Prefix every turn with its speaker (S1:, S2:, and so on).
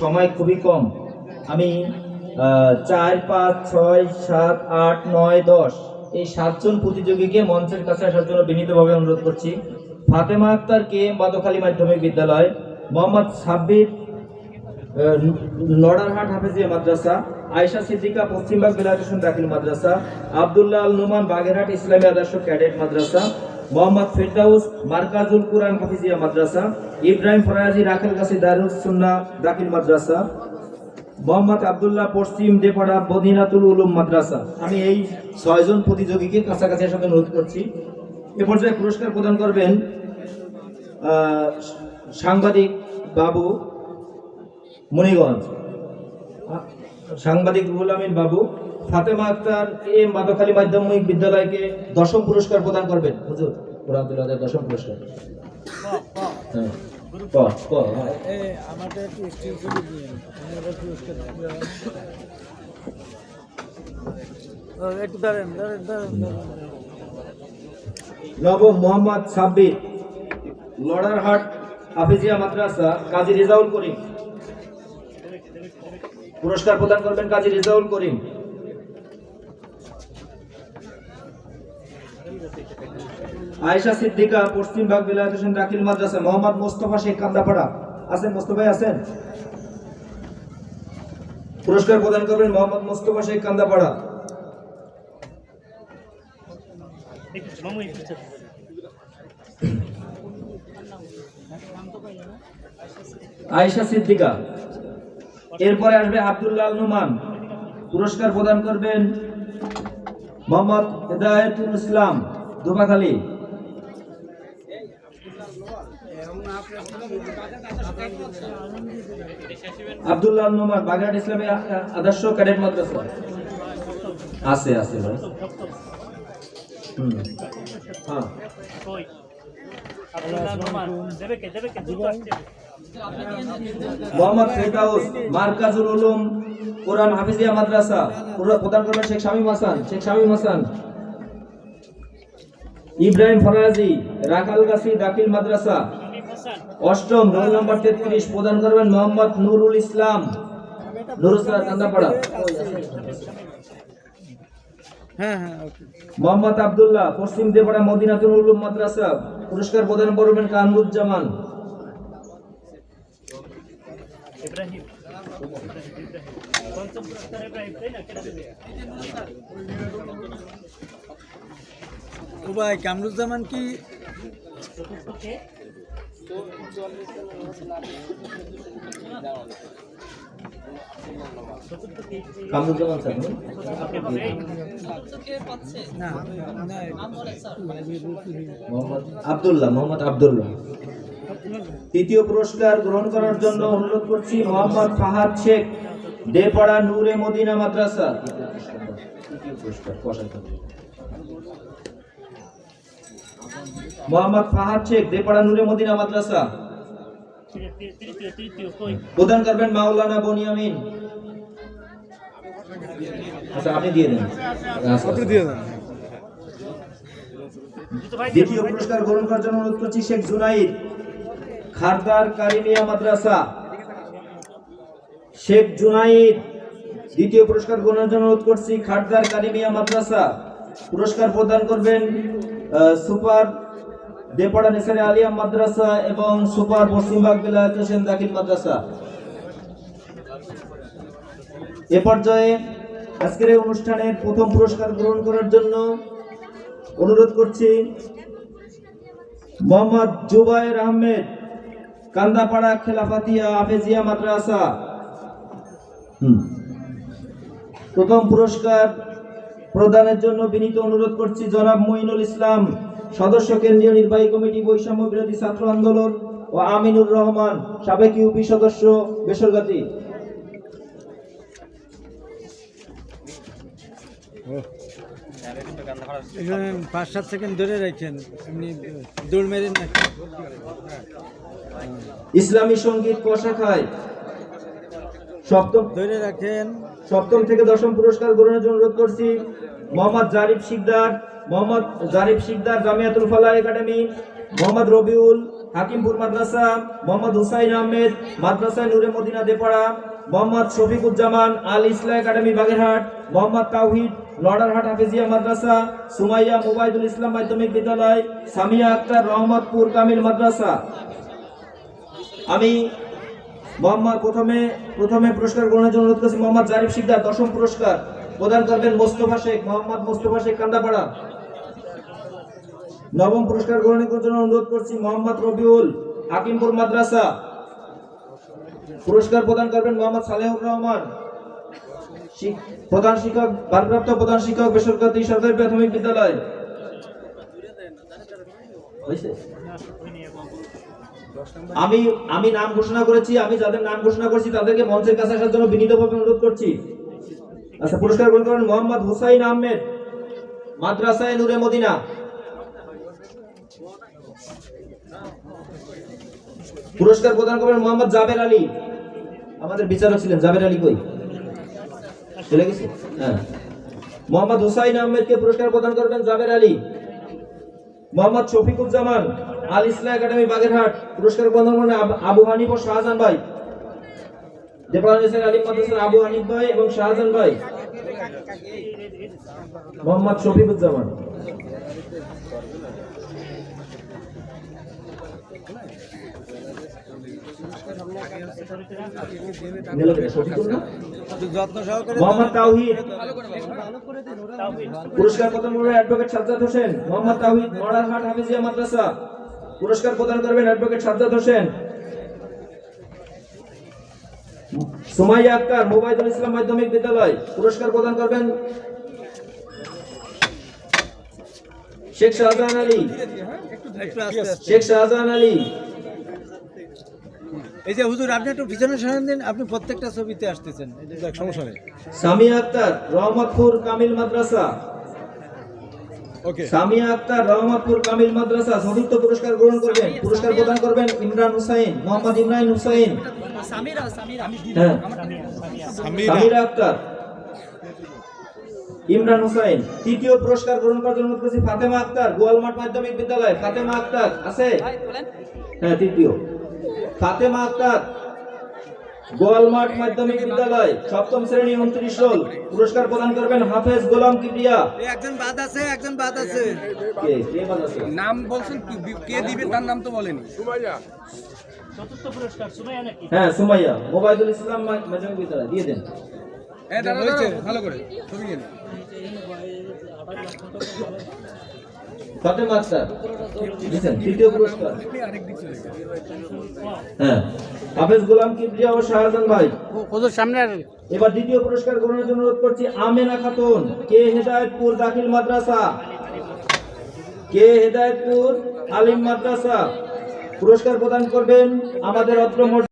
S1: সময় খুবই কম। আমি চার, পাঁচ, ছয়, সাত, আট, নয়, দশ এই সাতজন প্রতিযোগীকে মঞ্চের কাছে আসার জন্য বিনীতভাবে অনুরোধ করছি। ফাতেমা আক্তার, কে বাদখালী মাধ্যমিক বিদ্যালয়, মোহাম্মদ সাব্বির লড়ারহাট হাফেজিয়া মাদ্রাসা, আয়েশা সিদ্দিকা, পশ্চিমবাগ বিলাসন দাখিল মাদ্রাসা, আবদুল্লাহ আল নুমান, বাগেরহাট ইসলামী আদর্শ ক্যাডেট মাদ্রাসা মোহাম্মদ ফেরদাউস, মার্কাজুল কুরআন হাফিজিয়া মাদ্রাসা, ইব্রাহিম ফরাজি রাখালগাছি দারুস সুন্না দাখিল মাদ্রাসা, মোহাম্মদ আবদুল্লাহ পশ্চিম ডেপাড়া বদিনাতুল উলুম মাদ্রাসা। আমি এই ছয়জন প্রতিযোগীকে কাছাকাছি আসার অনুরোধ করছি। এ পর্যায়ে পুরস্কার প্রদান করবেন সাংবাদিক বাবু মণিগঞ্জ সাংবাদিক রুহুল আমিন বাবু। ফাতেমা আক্তার এ মাদখালী মাধ্যমিক বিদ্যালয়কে দশম পুরস্কার প্রদান করবেন। হুজুর কোরআনুল্লাহ দশম পুরস্কার। নবম মোহাম্মদ সাব্বির লড়ারহাট হাফিজিয়া মাদ্রাসা, কাজী রেজাউল করিম। পুরস্কার প্রদান করবেন কাজী রেজাউল করিম। আয়েশা সিদ্দিকা, পশ্চিম বাগ বিলায়ত হোসেন দাখিল মাদ্রাসা, মোহাম্মদ মোস্তফা শেখ কান্দাপাড়া। আছেন মোস্তফাই আছেন? পুরস্কার প্রদান করবেন মোহাম্মদ মোস্তফা শেখ কান্দাপাড়া। আয়েশা সিদ্দিকা। এরপরে আসবে আব্দুল্লাহ নুমান। পুরস্কার প্রদান করবেন মোহাম্মদ হেদায়তুল ইসলাম। আল নুমান বাগেরহাট ইসলামী আদর্শ ক্যাডেট মাদ্রাসা। আছে আছে ভাই। হ্যাঁ। মার্কাজুল উলুম, কোরআন হাফিজিয়া মাদ্রাসা পুরো প্রদান করবেন শেখ শামীম হাসান, শেখ শামীম হাসান। ইব্রাহিম ফরাজি রাকালগাছি দাখিল মাদ্রাসা। অষ্টম রোল নম্বর তেত্রিশ প্রদান করবেন মোহাম্মদ নুরুল ইসলাম।
S2: হ্যাঁ হ্যাঁ
S1: মোহাম্মদ আব্দুল্লাহ পশ্চিম দেপাড়া মদিনাতুল উলুম মাদ্রাসা। পুরস্কার প্রদান করবেন কামরুজ্জামান।
S2: ও ভাই কামরুজ্জামান কি?
S1: আব্দুল্লাহ মোহাম্মদ আব্দুল্লাহ। তৃতীয় পুরস্কার গ্রহণ করার জন্য অনুরোধ করছি মোহাম্মদ ফাহাদ শেখ দেপাড়া নূরে মদিনা মাদ্রাসা। তৃতীয় পুরস্কার। মোহাম্মদ ফাহাদ শেখ দেপাড়া নূরে মদিনা মাদ্রাসা। প্রদান করবেন মাওলানা বনিয়ামিন আচ্ছা আপনি দিয়ে দেন। আচ্ছা।
S2: দিয়ে দেন।
S1: দ্বিতীয় পুরস্কার গ্রহণ করার জন্য অনুরোধ করছি শেখ জুনাইদ খারদার কারিমিয়া মাদ্রাসা। শেখ জুনাইদ দ্বিতীয় পুরস্কার গ্রহণের জন্য অনুরোধ করছি খারদার কারিমিয়া মাদ্রাসা। পুরস্কার প্রদান করবেন সুপার দেপাড়া নিসারে আলিয়া মাদ্রাসা এবং সুপার পশ্চিমবাগ বিলায়ত হোসেন দাখিল মাদ্রাসা। এ পর্যায়ে আজকের এই অনুষ্ঠানের প্রথম পুরস্কার গ্রহণ করার জন্য অনুরোধ করছি মোহাম্মদ জুবায়ের আহমেদ, কান্দাপাড়া খেলাফাতিয়া আফেজিয়া মাদ্রাসা। প্রথম পুরস্কার প্রদানের জন্য বিনীত অনুরোধ করছি জনাব মঈনুল ইসলাম সদস্য কেন্দ্রীয় নির্বাহী কমিটি বৈষম্য বিরোধী ছাত্র আন্দোলন ও আমিনুর রহমান সাবেক ইউপি সদস্য বেসরকাতি
S2: এখানে পাঁচ সাত সেকেন্ড ধরে রাখেন এমনি দৌড় মেরে না।
S1: ইসলামী সংগীত কষাখায় সপ্তম
S2: ধরে রাখেন।
S1: সপ্তম থেকে দশম পুরস্কার গ্রহণের জন্য অনুরোধ করছি। মোহাম্মদ জারিফ শিকদার, মোহাম্মদ জারিফ শিকদার জামিয়াতুল ফালাহ একাডেমি, মোহাম্মদ রবিউল হাকিমপুর মাদ্রাসা, মোহাম্মদ হুসাইন আহমেদ মাদ্রাসা নুরে মদিনা দেপাড়া, মোহাম্মদ শফিকুজ্জামান আল ইসলাম একাডেমি বাগেরহাট, মোহাম্মদ তাওহিদ লর্ডারহাট হাফিজিয়া মাদ্রাসা, সুমাইয়া মুবাইদুল ইসলাম মাধ্যমিক বিদ্যালয়, সামিয়া আক্তার রহমতপুর কামিল মাদ্রাসা। আমি মোহাম্মদ প্রথমে প্রথমে পুরস্কার গ্রহণের জন্য অনুরোধ করছি মোহাম্মদ জারিফ শিকদার, দশম পুরস্কার। প্রদান করবেন মোস্তফা শেখ, মোহাম্মদ মোস্তফা শেখ কান্দাপাড়া। নবম পুরস্কার গ্রহণের জন্য অনুরোধ করছি মোহাম্মদ রবিউল হাকিমপুর মাদ্রাসা। পুরস্কার প্রদান করবেন মোহাম্মদ সালেহুর রহমান। প্রধান শিক্ষক, ভারপ্রাপ্ত প্রধান শিক্ষক, বেসরকারি সরকারি প্রাথমিক বিদ্যালয়। আমি আমি নাম ঘোষণা করেছি, আমি যাদের নাম ঘোষণা করছি, তাদেরকে মঞ্চের কাছে আসার জন্য বিনীতভাবে অনুরোধ করছি। আচ্ছা পুরস্কার গ্রহণ করেন মোহাম্মদ হুসাইন আহমেদ, মাদ্রাসায় নূরে মদিনা। পুরস্কার প্রদান করবেন মোহাম্মদ জাবের আলী। আমাদের বিচারক ছিলেন, জাবের আলী কই? চলে গেছে? হ্যাঁ। মোহাম্মদ হুসাইন আহমেদকে পুরস্কার প্রদান করবেন জাবের আলী। মোহাম্মদ শফিকুজ্জামান, আল ইসলাম একাডেমি, বাগেরহাট। পুরস্কার প্রদান করবেন আব- হানিফ ও শাহজাহান ভাই। মোহাম্মদ পুরস্কার প্রদান করবেন অ্যাডভোকেট সাজ্জাদ হোসেন। মোহাম্মদ তাওহিদ, মরারহাট হাফিজিয়া মাদ্রাসা। পুরস্কার প্রদান করবেন অ্যাডভোকেট সাজ্জাদ হোসেন। সুমাইয়া আক্তার মোবাইদুল ইসলাম মাধ্যমিক বিদ্যালয় পুরস্কার প্রদান করবেন শেখ শাহজাহান আলী। শেখ শাহজাহান আলী।
S2: এই যে হুজুর আপনি একটু পিছনে সরান দিন আপনি প্রত্যেকটা ছবিতে আসতেছেন। এই যে দেখ, সমস্যা নেই।
S1: সামিয়া আক্তার রহমতপুর কামিল মাদ্রাসা। সামিয়া আক্তার রহমতপুর কামিল মাদ্রাসা চতুর্থ পুরস্কার গ্রহণ করবেন পুরস্কার প্রদান করবেন ইমরান হুসাইন মোহাম্মদ ইমরান হুসাইন। হ্যাঁ। সামিরা আক্তার। ইমরান হুসাইন তৃতীয় পুরস্কার গ্রহণ করার জন্য অনুরোধ করছি ফাতেমা আক্তার গোয়ালমাঠ মাধ্যমিক বিদ্যালয়। ফাতেমা আক্তার আছে? হ্যাঁ তৃতীয়। ফাতেমা আক্তার গোয়ালমাঠ মাধ্যমিক বিদ্যালয় সপ্তম শ্রেণি উনত্রিশ রোল পুরস্কার প্রদান করবেন হাফেজ গোলাম কিবরিয়া।
S2: একজন বাদ আছে একজন বাদ আছে?
S3: নাম বলছেন কে? দিবে তার নাম তো বলেনি।
S1: হ্যাঁ সুমাইয়া। মোবাইদুল ইসলাম মাধ্যমিক বিদ্যালয় দিয়ে দেন।
S3: ভালো করে ছবি
S1: দিয়েছেন তৃতীয় পুরস্কার। হ্যাঁ। হাফেজ গোলাম কিবরিয়া ও শাহজাহান ভাই।
S2: হুজুর সামনে
S1: এবার দ্বিতীয় পুরস্কার গ্রহণের জন্য অনুরোধ করছি আমেনা খাতুন কে হেদায়তপুর দাখিল মাদ্রাসা? কে হেদায়তপুর আলিম মাদ্রাসা? পুরস্কার প্রদান করবেন আমাদের অত্র